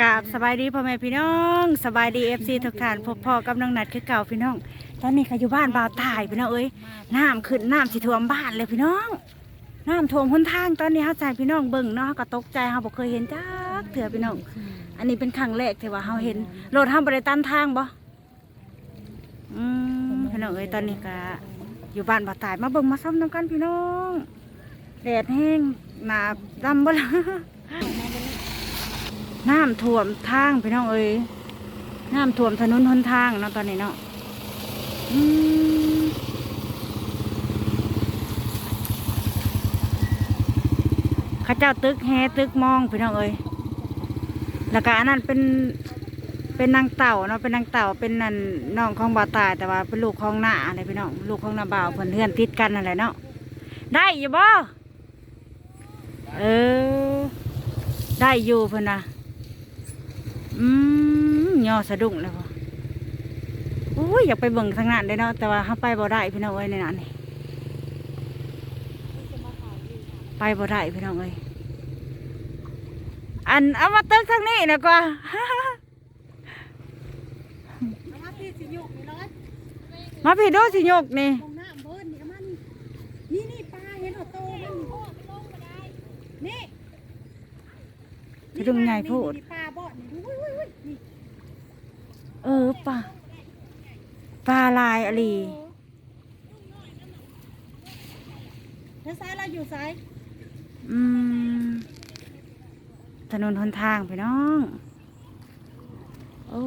กราบสบายดีพ่อแม่พี่น้องสบายดีเอฟซีทุกท่านพบพ่อกับน้องนัดคือเก่าพี่น้อง ตอนนี้เขาอยู่บ้านบ่าวตายพี่น้องเอ้ยน้ำขึ้นน้ำสิท่วมบ้านเลยพี่น้องน้ำท่วมหนทางตอนนี้เฮาใจพี่น้องเบิ่งเนาะก็ตกใจเฮาบ่เคยเห็นจักเถื่อพี่น้อง อันนี้เป็นครั้งแรกที่ว่าเฮาเห็นรถเฮาบ่ได้ตันทางบ่อืมพี่น้องเอ้ยตอนนี้ก็อยู่บ้านบ่าวตายมาเบิ่งมาซ่อมน้ำกันพี่น้องแดดแห้งหนาดำบ่ละ น้ำท่วมทางพี่น้องเอ้ยน้ำท่วมถนนหนทางเนาะตอนนี้เนาะข้าเจ้าตึกแฮตึกมองพี่น้องเอ้ยแล้วก็อันนั้นเป็นเป็นนางเต่าเนาะเป็นนางเต่าเป็นนั่นน้องของบ่าวตายแต่ว่าเป็นลูกของหน้าอะไรพี่น้องลูกของนาบ่าวเพิ่อนเพื่อนติดกันอะไรเนาะได้อยู่บ่เออ ได้อยู่เพิ่นนะ อืมย่อสะดุ้งเลยพ่ออุ้ยอยากไปเบิ่งทางนั้นเลยเนาะแต่ว่าเฮาไปบ่ได้พี่น้องเอ้ยในนั้นนี่ไปบ่ได้พี่น้องเอ้ยอันเอามาตึกทางนี้นะกว่าเอามาพี่สิโยกนี่ร้อยมาพี่ดูสิยกนี่ตรงหน้าเบิ้ลนี่เอามานี่นี่นี่ปลาเห็นหัวโตมันนี่สะดุ้งใหญ่โพูด นี่ปลาบ่อนี่อุ้ยอุ้ยอุ้ยนี่ เออปลาป ลาลายอะไรแล้วซ้ายเราอยู่ซ้ายอืมถนนหนทางพี่น้องโอ้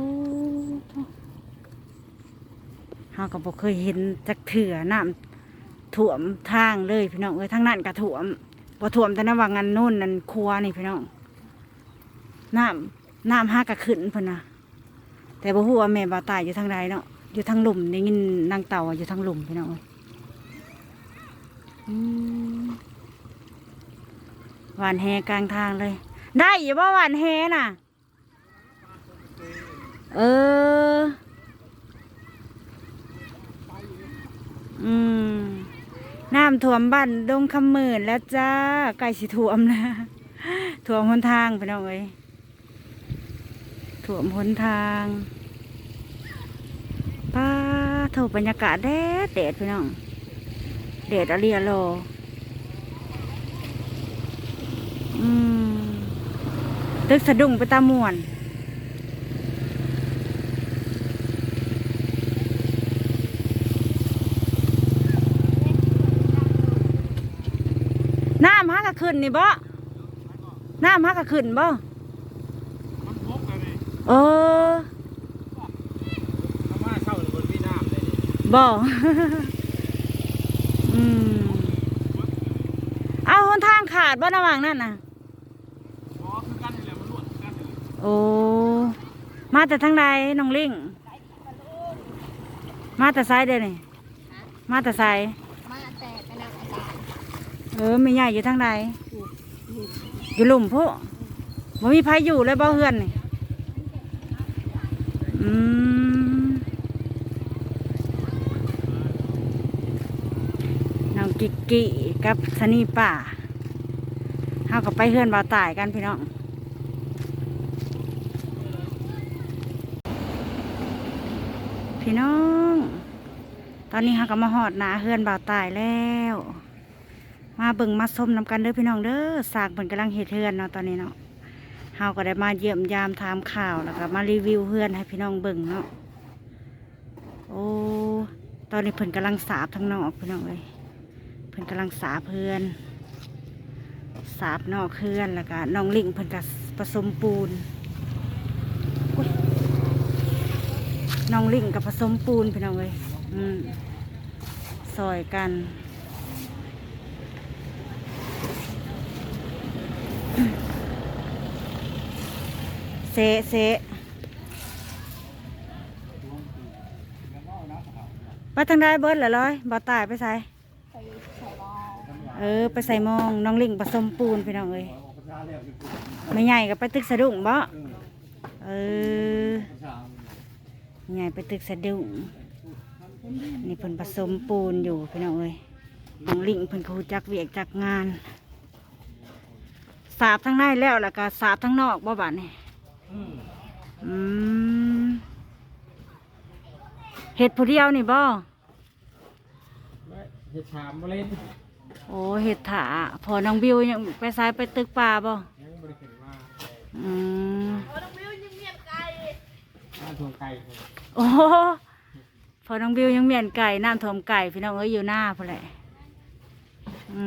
เฮาก็บ่เคยเห็นจักเถื่อน้ำท่วมทางเลยพี่น้องเอ้ยทางนั้นก็ท่วมบ่ท่วมแต่น้ำวังอันนู่นนั่นครัวนี่พี่น้องน้ำน้ำห้ากะขึ้นเพิ่นนะแต่บ่ฮู้ว่าแม่บ่าวตายอยู่ทางใดเนาะ อยู่ทางหลุมได้ยินนางเต่าอยู่ทางหลุมพี่น้องเอ้ยอืมหวานแหกลางทางเลย ได้อยู่บ่หวานแหน่ะ เออ อืม น้ำท่วมบ้านดงคำหมื่นแล้วจ้าใกล้สิท่วมแล้วท่วมหนทางไปน้องเอ้ยท่วมหนทางป้า โถบรรยากาศแดดแดดพี่น้องแดดอะเรียโลอืมตึกสะดุ้งไปตามวนน้ำฮักกะขึ้นนี่บ่น้ำฮักกะขึ้นบ่มันพกกันนี่เออ ถ้าว่าเช่าในบนพี่น้ำเลยนี่ บ่อืมเอาหนทางขาดบ่ระหว่างนั่นน่ะอ๋อคือกันนี่แหละมันหลวดคือกันนี่แหละโอ้มาแต่ทางใดน้องลิงมาแต่ไซเด้อนี่มาแต่ไซมาแต่กระนังอาจารย์เออไม่ใหญ่อยู่ทางใดอยู่หลุมพุบ่มีไผอยู่เลยบ่เฮือนนี่อืมน้อง กิกกี้กับสนีป่าเฮาก็ไปเฮือนบ่าวตายกันพี่น้องพี่น้อง ตอนนี้เฮาก็มาหอดหนาเฮือนบ่าวตายแล้ว มาเบิ่งมาส้มนำกันเด้อพี่น้องเด้อสางเพิ่นกำลังเฮ็ดเฮือนเนาะตอนนี้เนาะเฮาก็ได้มาเยี่ยมยามถามข่าวแล้วก็มารีวิวเฮือนให้พี่น้องเบิ่งเนาะโอ้ตอนนี้เพิ่นกำลังสาบทั้งนอกพี่น้องเอ้ย พิ่นกำลังสาเฮือน สาบนอกเฮือนแล้วก็น้องลิงเพิ่นก็ผสมปูนน้องลิงกับผสมปูนพี่น้องเอ้ยอืมซอยกันเสะเสะไปทางได้เบิดเหรอร้อยบ่ตายไปใส่ไปใส่บอล เออ ไปใส่มองน้องลิงผสมปูนพี่น้องเอ้ยไม่ใหญ่ก็ไปตึกสะดุ้งบ่เออใหญ่ไปตึกสะดุ้งนี่เพิ่นผสมปูนอยู่พี่น้องเอ้ยน้องลิงเพิ่นเขาจักเวียกจักงาน สาบทั้งในแล้วแล้วก็สาบทั้งนอกบ่บาดนี่อืมเห็ดผู้เดียวนี่บ่เห็ดถามมาเล่น โอ้เห็ดถาพอน้องบิวยังไปซ้ายไปตึกป่าบ่ยังบริเห็นมาอืมหน้าทวงไก่เลยโอ้พอน้องบิวยังเมียนไก่น้ำท่วมไก่พี่น้องเอ้ยอยู่หน้าพอแหละอื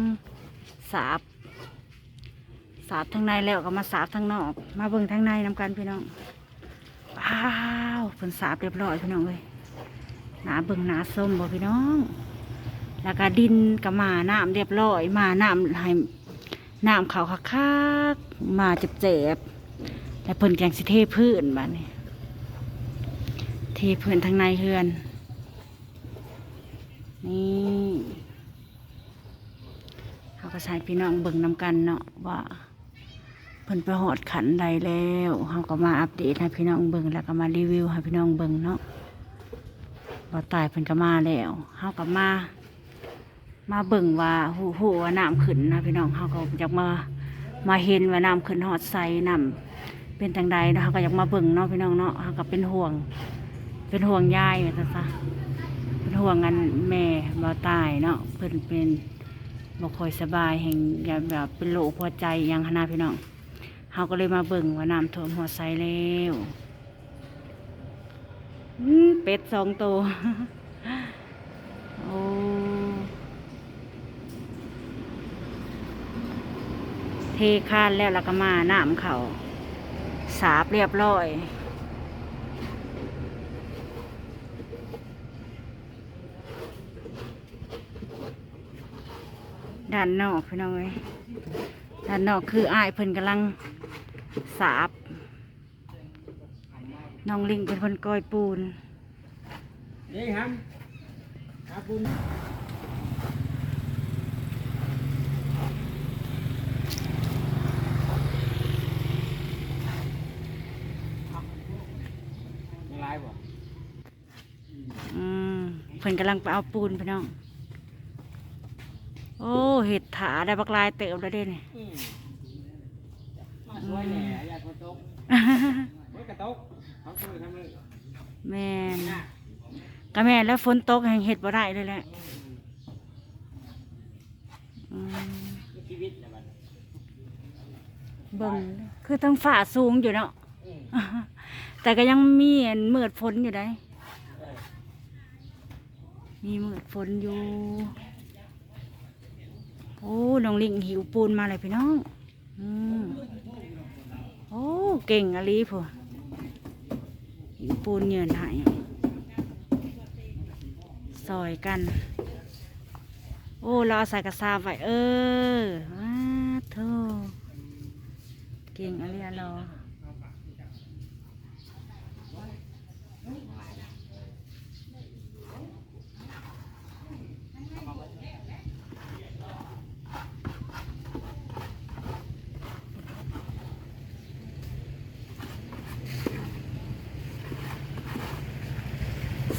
มสาบสาบทางในแล้วก็มาสาบทางนอก มาเบิ่งทางในนำกันพี่น้องว้าวเพิ่นสาบเรียบร้อยพี่น้องเอ้ยหนาเบิ่งหนาส้มบ่พี่น้อง แล้วก็ดินกับมาน้ำเรียบร้อย มาน้ำให้น้ำเขาวคักๆมาเจ็บๆแล้วเพิ่นแกงสิเทพื้นบ้านี้เทพื้นทางในเฮือน นี่เขาก็ใช้พี่น้องเบิ่งนำกันเนาะว่าเพิ่นไปหอดขันใดแล้วเขาก็มาอัปเดตให้พี่น้องเบิ่งแล้วก็มารีวิวให้พี่น้องเบิ่งเนาะว่าตายเพิ่นก็มาแล้วเขาก็มา มาเบิ่งว่าหูหูว่าน้ำขึ้นนะพี่น้องเขาก็อยากมามาเห็นว่าน้ำขึ้นหอดใสน้ำเป็นจังใดเนาะเขาก็อยากมาเบิ่งเนาะพี่น้องเนาะเขาก็เป็นห่วง เป็นห่วงยายว่าซั่นซะเป็นห่วงกันแม่บ่ตายเนาะเพิ่นเป็นบ่ค่อยสบายแห่งอย่าแบบเป็นโรคหัวใจอหยังหนนะพี่น้องเขาก็เลยมาเบิ่งว่าน้ำท่วมหัวใสแล้วเป็ดสองตัวโอ้ เท คานแล้วแล้วก็มาน้ำเขาสาบเรียบร้อยด้านนอกพี่น้องเอ้ยด้านนอกคืออ้ายเพิ่นกำลังสาบน้องลิงเป็นคนก้อยปูนนี่ครับครับคุณไม่ร้ายบ่ อืม เพิ่นกำลังไปเอาปูนพี่น้อง โอ้เห็ดถาได้บักลายเติบแล้วเด้เนี่ยอืมมาสวยแหน่อยากกระตกเฮ้ยกระตกเขาช่วยทำเลยแม่นนะก็แม่นแล้วฝนตกแห่งเห็ดบ่ได้เลยแหละอืมมีชีวิตนะมันเบิ่งคือทั้งฝ่าสูงอยู่เนาะ อืมแต่ก็ยังมีอันมืดฝนอยู่ได้เออ มีมืดฝนอยู่ โอ้น้องลิงหิวปูนมาเลยพี่น้องอืมโอ้เก่งอลีผู้หิวปูนเงินใหายซอยกัน โอ้เราเอใส่กระซาไว้เออว้าโธ่เก่งอะลีอะเรา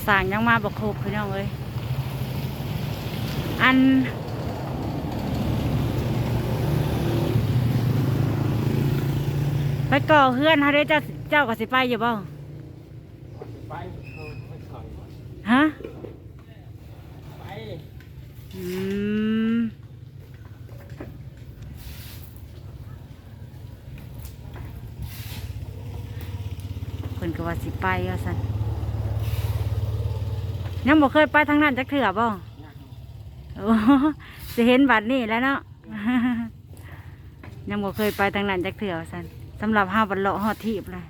สั่งยังมาบอกครบพี่น้องเอ้ยอัน ไปก่อเฮือนฮะเด้เจ้าเจ้าก็สิไปอยู่บ่ไปเออไปถอยฮะไปอืมคนก็ว่าสิไปว่าสัน ยังบ่เคยไปทางนั้นจักเถื่อบ่โอ้จะเห็นบัดนี้แหล้วเนาะยังบ่เคยไปทางนั้นจักเถื่อว่าสันสำหรับห้าบันเลาะฮอดทีบเลย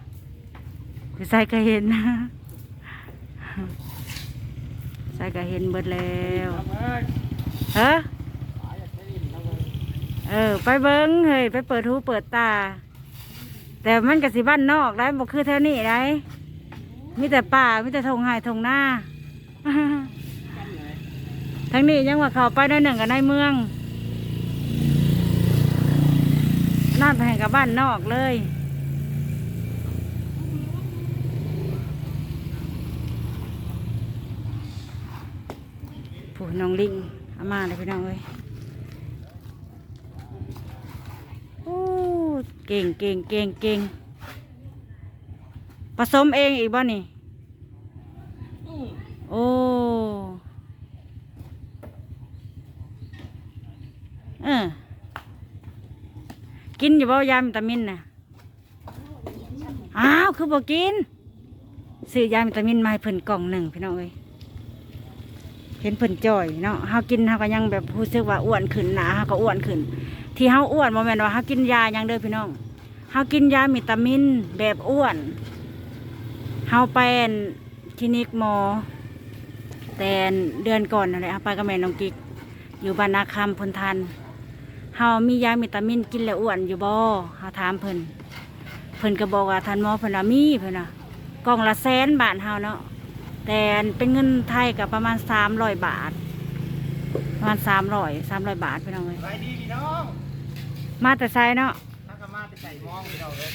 คือใส่ก็เห็นใส่ก็เห็นเบิดแล้วเอาเอ้ยเฮ้อไปอยากได้ยินเอาเอ้ยเออ ไปเบิ้งเฮ้ยไปเปิดหูเปิดตา แต่มันก็สิบ้านนอกได้บ่คือแถวนี้ได้มีแต่ป่ามีแต่ทงไห่ทงหน้ากันเลย ทั้งนี้ยังว่าเขาไปได้หนึ่งกับในเมืองน่าแห่งกับบ้านนอกเลยผู้น้องลิงเอามาเลยพี่น้องเอ้ยโอ้เก่งเก่งเก่งเก่งผสมเองอีกบ่นี่ โอ้เออกินอยู่บ่ยาวิตามินน่ะอ้าวคือบ่กินซื้อยาวิตามินมาให้เพิ่นกล่องหนึ่งพี่น้องเอ้ยเห็นเพิ่นจ่อยเนาะเฮากินเฮาก็ยังแบบรู้สึกว่าอ้วนขึ้นหนาเฮาก็อ้วนขึ้น ที่เฮาอ้วนบ่แม่นว่าเฮากินยาหยังเด้อพี่น้องเฮากินยาวิตามินแบบอ้วนเฮาไปคลินิกหมอ แต่เดือนก่อนนั่นแหละเฮาไปกับแม่น้องกิ๊กอยู่บ้านนาคำพนทันเฮามียาวิตามินกินแล้วอ้วนอยู่บ่เฮาถามเพิ่นเพิ่นก็บอกว่าท่านหมอเพิ่นว่ามีเพิ่นน่ะกล่องละแสนบาทเฮาเนาะแต่เป็นเงินไทยก็ประมาณ300บาท ประมาณ300 300บาทพี่น้องเอ้ยไปดีพี่น้องมาแต่ไซเนาะถ้าก็มาไปใส่มองพี่น้องเลย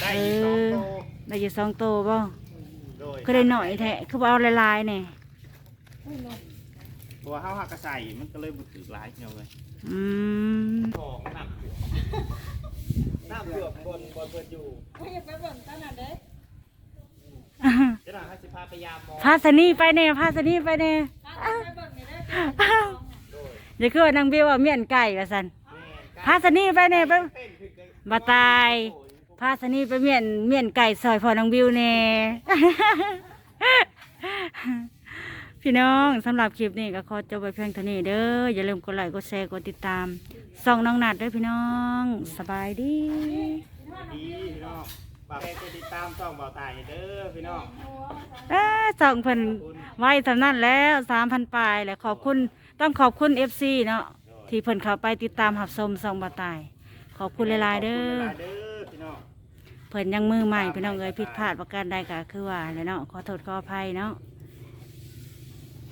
ได้เออีกสองอโตได้อยู่สองโตวบ่โดยก็ได้หน่อยแท้คือบ่เอาหลายๆเนี่ย ตัวเฮาหักกระใส่มันก็เลยบุถือหลายพี่น้องเลยอืมของหนักน้ำเกือบบนบนเปิดอยู่เขาอยากไปเบิ่งตอนนั้นเด้เดี๋ยวหลังให้สิพาไปยามมองพาสนีไปแน่พาสนีไปแน่ถ้าไปเบิ่งนี่ได้โดยอย่าคือว่านางเบี้ยวว่าเมียนไก่ว่าซั่นแม่นพาสนีไปแน่ไป เต้นขึ้นกันบ่ตายพาสนีไปเมียนเมียนไก่ซอยพอนางบิวแน่ พี่น้องสำหรับคลิปนี้ก็ขอจบไปเพียงเท่านี้เด้ออย่าลืมกดไลค์กดแชร์กดติดตามส่องน้องนัดเด้อพี่น้องสบายดีดีพี่น้องฝากไปติดตามช่องเบาตายเด้อพี่น้องเอ้อส่องเพิ่นไว้สำนั่นแล้วสามพันปลายแหละขอบคุณต้องขอบคุณเอฟซีเนาะที่เพิ่นเข้าไปติดตามหับชมส่องบ่ตาย ขอบคุณหลายๆเด้อขบคุณหลายๆเด้อพี่น้องเพิ่นยังมือใหม่พี่น้องเอ้ยผิดพลาดประการใดก็คือว่าแหล้วเนาะขอโทษขออภัยเนาะโ